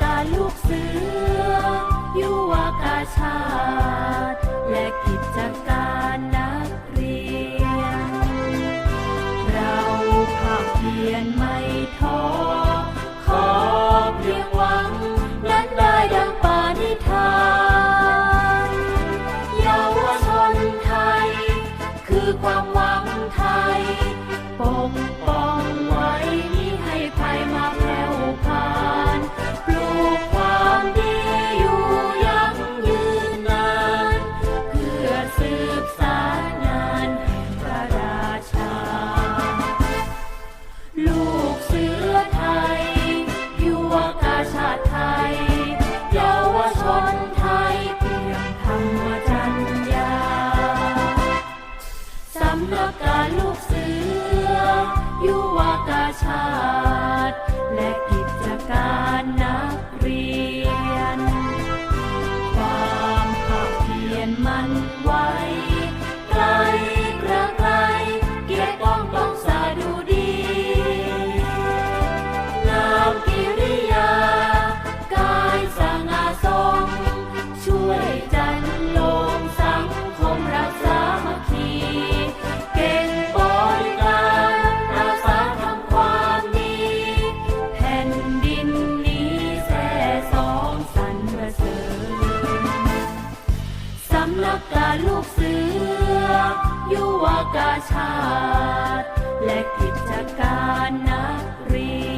การลูกเสือ ยุวกาชาติ และกิจการนักเรียน เราภาคเพียรไม่ท้อ ขอเพียงหวัง นั้นได้ดังปาณิธานเยาวชนไทย คือความหวังไทย ชาติ และกิจการนักเรียน ความภาคเพียรมันไว้ไกลกระไกลเกียรติป้องต้องสาดูดีงามกิริยาำนักการลูกเสือ ยุวกาชาติ และกิจการนักเรียน